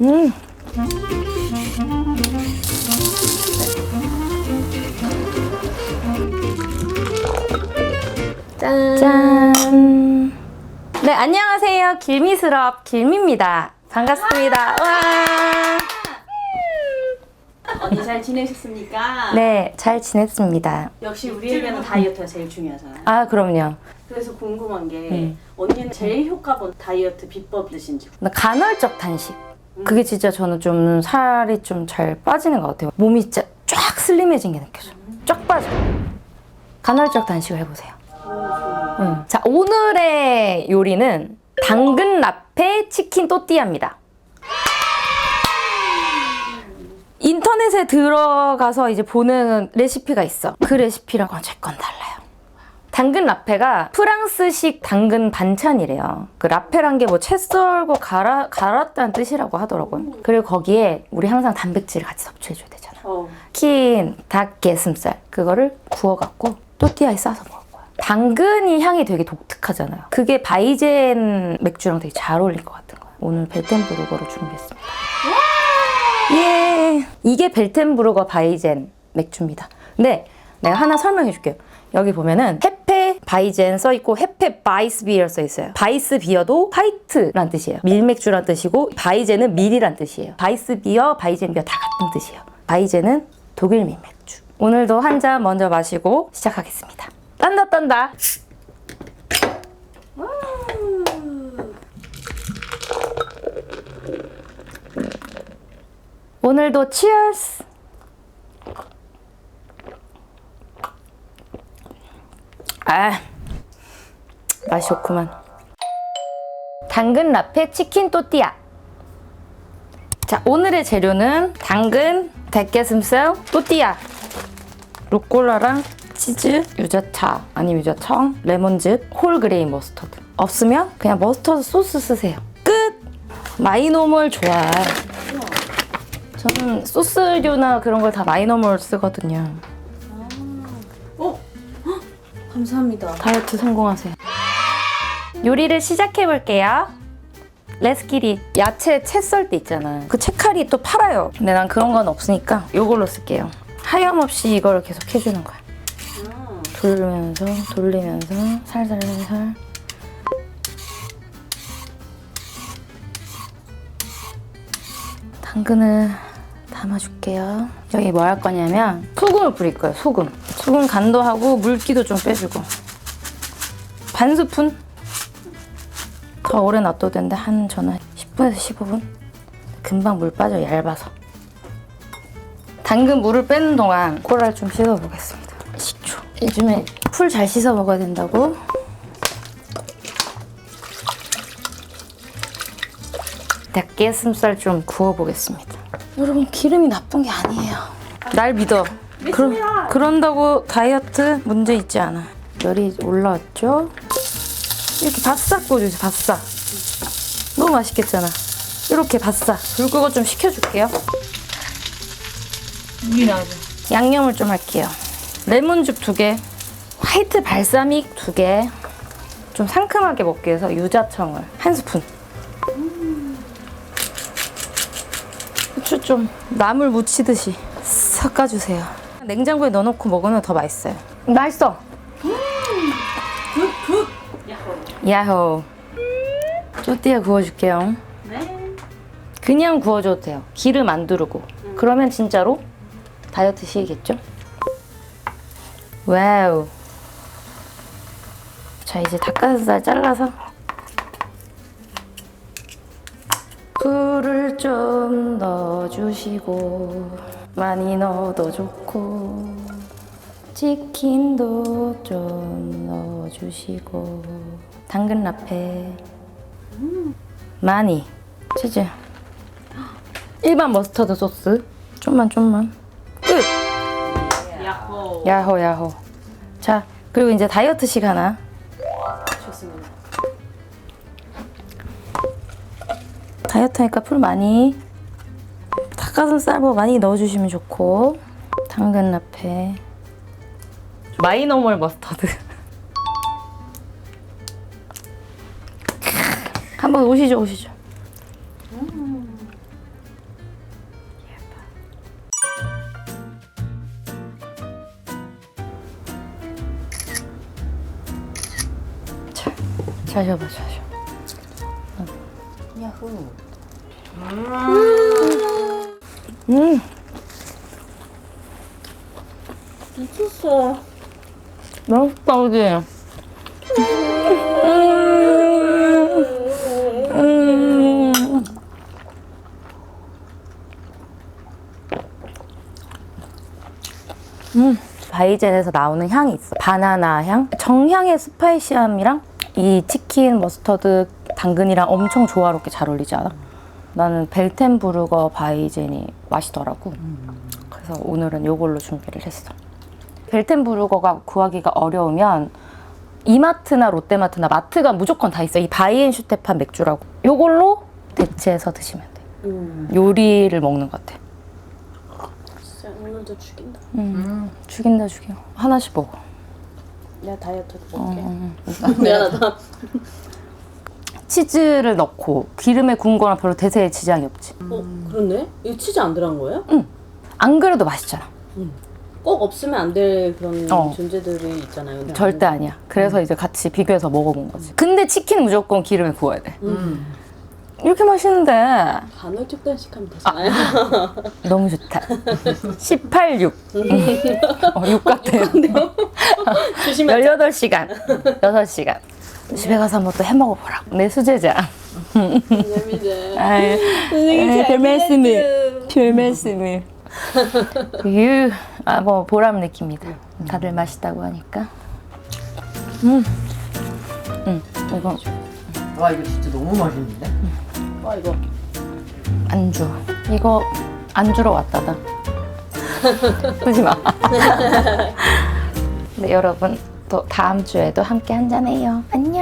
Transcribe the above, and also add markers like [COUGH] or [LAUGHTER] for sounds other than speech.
음. 짠. 짠. 네, 안녕하세요. 길미스럽 길미입니다. 반갑습니다. 와. 언니 잘 지내셨습니까? 네, 잘 지냈습니다. 역시 우리에게는 다이어트가 제일 중요하잖아요. 아, 그럼요. 그래서 궁금한 게 음. 언니는 제일 효과 본 다이어트 비법 있으신지. 나 간헐적 단식. 그게 진짜 저는 좀 살이 좀 잘 빠지는 것 같아요. 몸이 진짜 쫙 슬림해진 게 느껴져요. 쫙 빠져. 간헐적 단식을 해보세요. 음. 자, 오늘의 요리는 당근 라페 치킨 또띠아입니다. 인터넷에 들어가서 이제 보는 레시피가 있어. 그 레시피랑 어쨌건 달라요. 당근 라페가 프랑스식 당근 반찬이래요. 그 라페란 게 뭐 채 썰고 갈아, 갈았다는 뜻이라고 하더라고요. 그리고 거기에 우리 항상 단백질을 같이 섭취해줘야 되잖아. 어. 킨, 닭, 게슴살 그거를 구워갖고 또띠아에 싸서 먹을 거야. 당근이 향이 되게 독특하잖아요. 그게 바이젠 맥주랑 되게 잘 어울릴 것 같은 거야. 오늘 벨텐브루거를 준비했습니다. 예, 이게 벨텐브루거 바이젠 맥주입니다. 근데 내가 하나 설명해 줄게요. 여기 보면은 헤페 바이젠 써 있고 헤페 바이스 비어 써 있어요. 바이스 비어도 화이트란 뜻이에요. 밀맥주란 뜻이고 바이젠은 밀이란 뜻이에요. 바이스 비어, 바이젠 비어 다 같은 뜻이에요. 바이젠은 독일 밀맥주. 오늘도 한 잔 먼저 마시고 시작하겠습니다. 딴다 딴다. 오늘도 치얼스. 아, 맛이 좋구만. 당근 라페 치킨 또띠아. 자, 오늘의 재료는 당근, 닭가슴살, 또띠아, 루꼴라랑 치즈, 유자차, 아니 유자청, 레몬즙, 홀그레인 머스터드. 없으면 그냥 머스터드 소스 쓰세요. 끝! 마이노멀 좋아. 저는 소스류나 그런 걸 다 마이노멀 쓰거든요. 감사합니다. 다이어트 성공하세요. 요리를 시작해 볼게요. 레스키리 야채 채 썰 때 있잖아. 그 채칼이 또 팔아요. 근데 난 그런 건 없으니까 이걸로 쓸게요. 하염없이 이걸 계속 해주는 거야. 아, 돌면서 돌리면서 살살살살. 당근을 담아줄게요. 여기 뭐 할 거냐면 소금을 뿌릴 거예요. 소금. 소금 간도 하고 물기도 좀 빼주고. 반 스푼? 더 오래 놔둬도 되는데 한 저는 10분에서 15분? 금방 물 빠져 얇아서. 당근 물을 빼는 동안 코랄 좀 씻어 보겠습니다. 식초. 요즘에 풀 잘 씻어 먹어야 된다고. 닭가슴살 좀 구워 보겠습니다. 여러분 기름이 나쁜 게 아니에요. 날 믿어. 그러, 그런다고 다이어트 문제 있지 않아. 열이 올라왔죠? 이렇게 바싹 구워주세요. 바싹. 너무 맛있겠잖아. 이렇게 바싹. 불 끄고 좀 식혀줄게요. 물이 나죠. 양념을 좀 할게요. 레몬즙 두 개, 화이트 발사믹 두 개, 좀 상큼하게 먹기 위해서 유자청을 한 스푼. 후추 좀 나물 무치듯이 섞어주세요. 냉장고에 넣어놓고 먹으면 더 맛있어요. 맛있어. 굿! 야호. 쪼띠아 구워줄게요. 네. 그냥 구워줘도 돼요. 기름 안 두르고. 그러면 진짜로 다이어트 시이겠죠? 와우. 자, 이제 닭가슴살 잘라서 불을 좀 넣어주시고 많이 넣어도 좋고 치킨도 좀 넣어주시고 당근 라페. 많이. 치즈. 일반 머스터드 소스? 좀만 좀만. 끝! 야호. 야호 야호. 자 그리고 이제 다이어트식 하나 다이어트 하니까 풀 많이 닭가슴살 뭐 많이 넣어주시면 좋고 당근 라페 마이너멀 머스터드. [LAUGHS] 한번 오시죠 오시죠. 자셔봐 자셔 야호 음, 미쳤어. 맛있다, 그지? 음. 음, 바이젠에서 나오는 향이 있어. 바나나 향, 정향의 스파이시함이랑 이 치킨, 머스터드, 당근이랑 엄청 조화롭게 잘 어울리지 않아? 나는 벨텐부르거 바이젠이 맛있더라고. 그래서 오늘은 이걸로 준비를 했어. 벨텐부르거가 구하기가 어려우면 이마트나 롯데마트나 마트가 무조건 다 있어. 이 바이엔슈테판 맥주라고. 요걸로 대체해서 드시면 돼. 음. 요리를 먹는 것 같아. 진짜 오늘도 죽인다. 음, 죽인다 죽여. 하나씩 먹어. 내가 다이어트 어, 먹게. 어. 미안하다. 치즈를 넣고 기름에 구운 거랑 별로 대세에 지장이 없지. 어, 그렇네? 이거 치즈 안 들어간 거예요? 안 그래도 맛있잖아. 꼭 없으면 안 될 그런 어. 존재들이 있잖아요. 근데 절대 아니야. 그래서 이제 같이 비교해서 먹어본 거지. 근데 치킨은 무조건 기름에 구워야 돼. 음. 이렇게 맛있는데 간헐 특단식 하면 되잖아요. 너무 좋다. 18, 6. 어, 6 같아요. 조심해. 18시간. 6시간. 집에 가서 한번 또 해먹어보라. 내 수제자. 재미지. 아유, 선생님 별 말씀을. 별 말씀을. 유, 아, 뭐, 보람 느낍니다. 다들 맛있다고 하니까. 음. 음, 이거 와 이거 진짜 너무 맛있는데? 와 이거 안주. 이거 안주로 왔다다. 쓰지 마. [LAUGHS] 네, 여러분. 또 다음 주에도 함께 한잔해요. 안녕.